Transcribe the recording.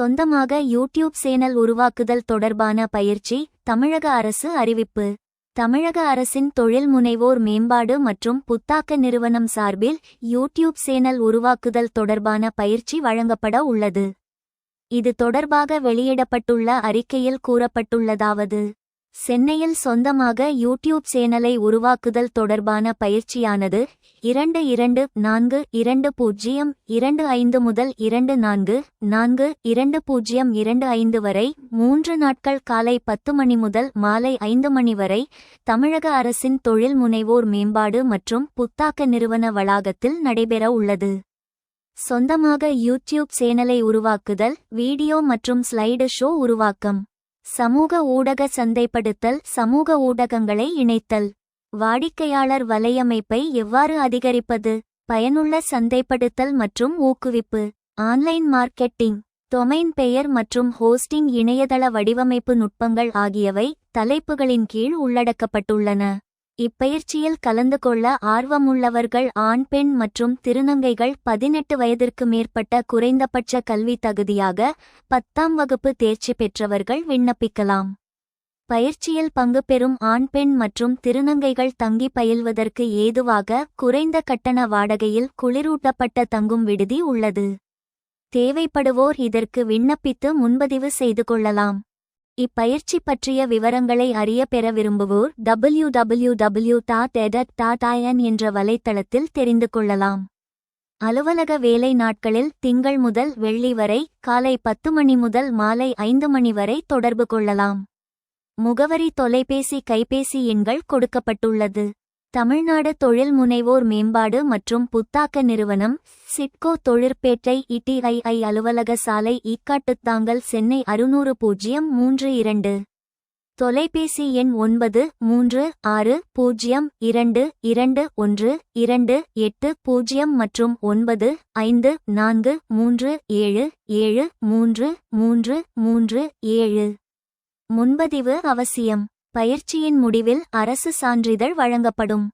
சொந்தமாக YouTube channel உருவாக்குதல் தொடர்பான பயிற்சி தமிழக அரசு அறிவிப்பு. தமிழக அரசின் தொழில் முனைவோர் மேம்பாடு மற்றும் புத்தாக்க நிறுவனம் சார்பில் யூடியூப் சேனல் உருவாக்குதல் தொடர்பான பயிற்சி வழங்கப்பட உள்ளது. இது தொடர்பாக வெளியிடப்பட்டுள்ள அறிக்கையில் கூறப்பட்டுள்ளதாவது. சென்னையில் சொந்தமாக யூடியூப் சேனலை உருவாக்குதல் தொடர்பான பயிற்சியானது இரண்டு இரண்டு நான்கு இரண்டு பூஜ்ஜியம் இரண்டு ஐந்து முதல் இரண்டு நான்கு நான்கு இரண்டு பூஜ்ஜியம் இரண்டு ஐந்து வரை மூன்று நாட்கள் காலை பத்து மணி முதல் மாலை ஐந்து மணி வரை தமிழக அரசின் தொழில் முனைவோர் மேம்பாடு மற்றும் புத்தாக்க நிறுவன வளாகத்தில் நடைபெற உள்ளது. சொந்தமாக யூடியூப் சேனலை உருவாக்குதல் வீடியோ மற்றும் ஸ்லைடு ஷோ உருவாக்கம். சமூக ஊடக சந்தைப்படுத்தல் சமூக ஊடகங்களை இணைத்தல். வாடிக்கையாளர் வலையமைப்பை எவ்வாறு அதிகரிப்பது? பயனுள்ள சந்தைப்படுத்தல் மற்றும் ஊக்குவிப்பு. ஆன்லைன் மார்க்கெட்டிங் டொமைன் பெயர் மற்றும் ஹோஸ்டிங் இணையதள வடிவமைப்பு நுட்பங்கள் ஆகியவை தலைப்புகளின் கீழ் உள்ளடக்கப்பட்டுள்ளன. இப்பயிற்சியில் கலந்து கொள்ள ஆர்வமுள்ளவர்கள் ஆண் பெண் மற்றும் திருநங்கைகள் பதினெட்டு வயதிற்கு மேற்பட்ட குறைந்தபட்ச கல்வி தகுதியாக பத்தாம் வகுப்பு தேர்ச்சி பெற்றவர்கள் விண்ணப்பிக்கலாம். பயிற்சியில் பங்கு பெறும் ஆண் பெண் மற்றும் திருநங்கைகள் தங்கி பயில்வதற்கு ஏதுவாக குறைந்த கட்டண வாடகையில் குளிரூட்டப்பட்ட தங்கும் விடுதி உள்ளது. தேவைப்படுவோர் இதற்கு விண்ணப்பித்து முன்பதிவு செய்து கொள்ளலாம். இப்பயிற்சி பற்றிய விவரங்களை அறிய பெற விரும்புவோர் டபிள்யூ டபிள்யூ டபிள்யூ டாட் எடட் டாட் ஐஎன் என்ற வலைத்தளத்தில் தெரிந்து கொள்ளலாம். அலுவலக வேலை நாட்களில் திங்கள் முதல் வெள்ளி வரை காலை பத்து மணி முதல் மாலை ஐந்து மணி வரை தொடர்பு கொள்ளலாம். முகவரி தொலைபேசி கைபேசி எண்கள் கொடுக்கப்பட்டுள்ளது. தமிழ்நாடு தொழில் முனைவோர் மேம்பாடு மற்றும் புத்தாக்க நிறுவனம் சிட்கோ தொழிற்பேட்டை இடிஐஐ அலுவலக சாலை ஈக்காட்டுத்தாங்கல் சென்னை அறுநூறு பூஜ்ஜியம் மூன்று இரண்டு. தொலைபேசி எண் ஒன்பது மூன்று ஆறு பூஜ்ஜியம் இரண்டு இரண்டு ஒன்று இரண்டு எட்டு பூஜ்ஜியம் மற்றும் ஒன்பது ஐந்து நான்கு மூன்று ஏழு ஏழு மூன்று மூன்று மூன்று ஏழு. முன்பதிவு அவசியம். பயிற்சியின் முடிவில் அரசு சான்றிதழ் வழங்கப்படும்.